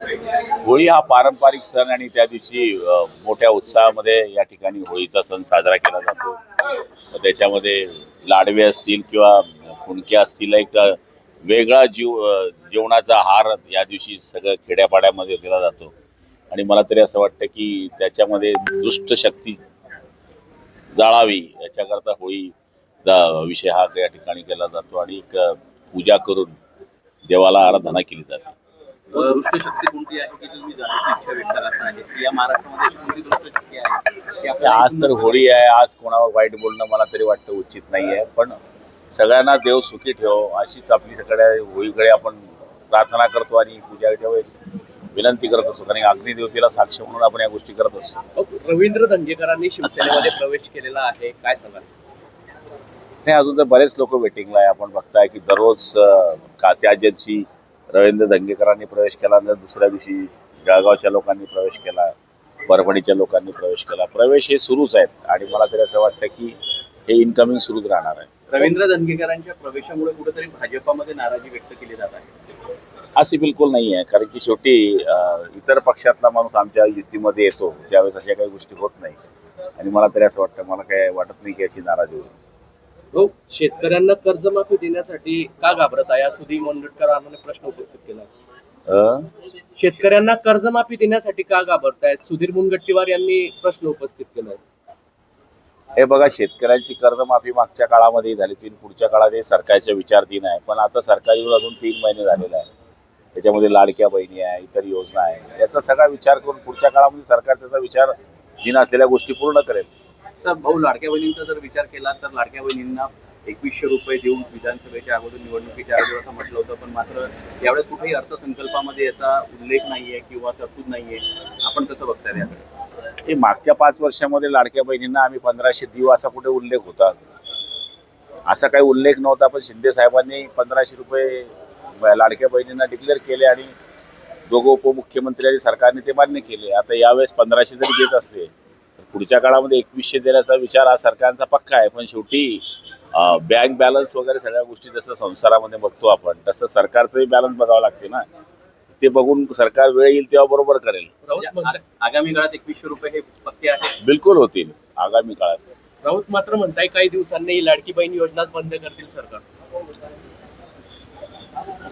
होळी हा पारंपरिक सण आणि त्या दिवशी मोठ्या उत्साहामध्ये या ठिकाणी होळीचा सण साजरा केला जातो. त्याच्यामध्ये लाडवे असतील किंवा फुणक्या असतील एक वेगळा जीव जेवणाचा हार या दिवशी सगळं खेड्यापाड्यामध्ये केला जातो. आणि मला तरी असं वाटतं की त्याच्यामध्ये दुष्ट शक्ती जाळावी याच्याकरता होळी विषय हा या ठिकाणी केला जातो आणि एक पूजा करून देवाला आराधना केली जाते. दृष्ट शक्ती कोणती आहे की तुम्ही जाण्याची इच्छा व्यक्त करता आहे? की या महाराष्ट्रामध्ये अशी कोणती दृष्ट शक्ती आहे की की आपल्याला आज तर होळी आहे आज कोणावर वाईट बोलणं मला तरी वाटतं उचित नाही आहे पण सगळ्यांना देव सुखी ठेव अशीच आपली सगळ्या होळीकडे आपण प्रार्थना करतो आणि पूजाच्या वेळेस विनंती करत असतो कारण अग्निदेवतेला साक्ष म्हणून आपण या गोष्टी करत असतो. रवींद्र धंगेकरांनी शिवसेनेमध्ये प्रवेश केलेला आहे काय सांगाल? नाही अजून तर बरेच लोक वेटिंगला आहे. आपण बघताय की दररोज त्या दिवशी रवींद्र दंगेकरांनी प्रवेश केला तर दुसऱ्या दिवशी जळगावच्या लोकांनी प्रवेश केला परभणीच्या लोकांनी प्रवेश केला. प्रवेश हे सुरूच आहेत आणि मला तरी असं वाटतं की हे इनकमिंग सुरूच राहणार आहे. रवींद्र धनगेकरांच्या प्रवेशामुळे कुठेतरी भाजपामध्ये नाराजी व्यक्त केली जात आहे. असे बिलकुल नाही आहे कारण की शेवटी इतर पक्षातला माणूस आमच्या युतीमध्ये येतो त्यावेळेस अशा काही गोष्टी होत नाही. आणि मला तरी असं वाटतं मला काय वाटत नाही की अशी नाराजी होईल. शेतकऱ्यांना कर्जमाफी देण्यासाठी का घाबरत आहे? सुधीर मुनगंटीवारांनी प्रश्न उपस्थित केला? शेतकऱ्यांना कर्जमाफी देण्यासाठी का घाबरतायत? सुधीर मुनगट्टीवार यांनी प्रश्न उपस्थित केला. हे बघा शेतकऱ्यांची कर्जमाफी मागच्या काळामध्ये झाली आणि पुढच्या काळात हे सरकारच्या विचारधीन आहे. पण आता सरकार येऊन अजून तीन महिने झालेला आहे त्याच्यामध्ये लाडक्या बहिणी आहे इतर योजना आहे. याचा सगळा विचार करून पुढच्या काळामध्ये सरकार त्याचा विचार दिन असलेल्या गोष्टी पूर्ण करेल. तर भाऊ लाडक्या बहिणींचा जर विचार केला तर लाडक्या बहिणींना एकवीसशे रुपये देऊन विधानसभेच्या अगोदर निवडणुकीच्या अगोदर असं म्हटलं होतं. पण मात्र यावेळेस कुठेही अर्थसंकल्पामध्ये याचा उल्लेख नाहीये किंवा तरतूद नाहीये. आपण कसं बघताय याकडे? हे मागच्या पाच वर्षामध्ये लाडक्या बहिणींना आम्ही पंधराशे देऊ असा कुठे उल्लेख होता? असा काही उल्लेख नव्हता पण शिंदे साहेबांनी पंधराशे रुपये लाडक्या बहिणींना डिक्लेअर केले आणि दोघं उपमुख्यमंत्री आणि सरकारने ते मान्य केले. आता यावेळेस पंधराशे जरी देत असले पुढच्या काळामध्ये एकवीसशे देण्याचा विचार हा सरकारचा पक्का आहे. पण शेवटी बँक बॅलन्स वगैरे सगळ्या गोष्टी जसं संसारामध्ये बघतो आपण तसं सरकारचंही बॅलन्स बघावं लागते ना. ते बघून सरकार वेळ येईल तेव्हा बरोबर करेल. म्हणजे आगामी काळात एकवीसशे रुपये हे पक्के आहे बिलकुल होतील आगामी काळात. राऊत मात्र म्हणताय काही दिवसांनी ही लाडकी बहीण योजनाच बंद करतील सरकार.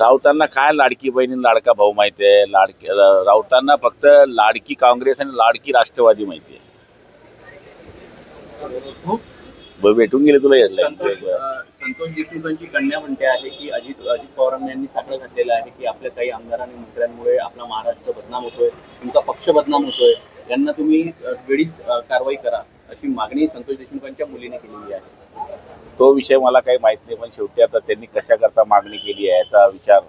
राऊतांना काय लाडकी बहिणी लाडका भाऊ माहिती आहे? लाडकी राऊतांना फक्त लाडकी काँग्रेस आणि लाडकी राष्ट्रवादी माहिती भेटून गेले तुला संतोष देशमुखांची कन्या म्हणते आहे की अजित अजित पवारांनी यांनी साखळं घातलेलं आहे की आपल्या काही आमदार आणि मंत्र्यांमुळे आपला महाराष्ट्र बदनाम होतोय तुमचा पक्ष बदनाम होतोय. यांना तुम्ही वेळीच कारवाई करा अशी मागणी संतोष देशमुखांच्या मुलीने केलेली आहे. तो विषय मला काही माहीत नाही पण शेवटी आता त्यांनी कशा करता मागणी केली आहे याचा विचार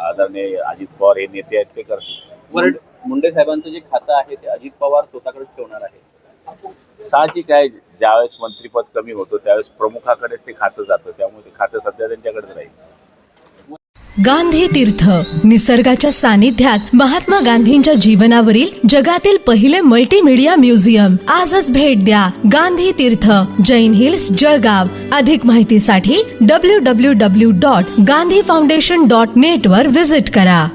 आदरणीय अजित पवार हे नेते आहेत ते करतील. वर मुंडे साहेबांचं जे खातं आहे ते अजित पवार स्वतःकडेच ठेवणार आहे. साहजिक आहे ज्यावेळेस मंत्रीपद कमी होतं त्यावेळेस प्रमुखाकडेच ते खातं जातं. त्यामुळे ते खातं सध्या त्यांच्याकडेच राहील. गांधी तीर्थ निसर्गाच्या सानिध्यात महात्मा गांधींच्या जीवनावरील जगातील पहिले मल्टीमीडिया म्युझियम आजच भेट द्या गांधी तीर्थ जैन हिल्स जळगाव. अधिक माहितीसाठी W W W dot Gandhi foundation dot net वर विजिट करा.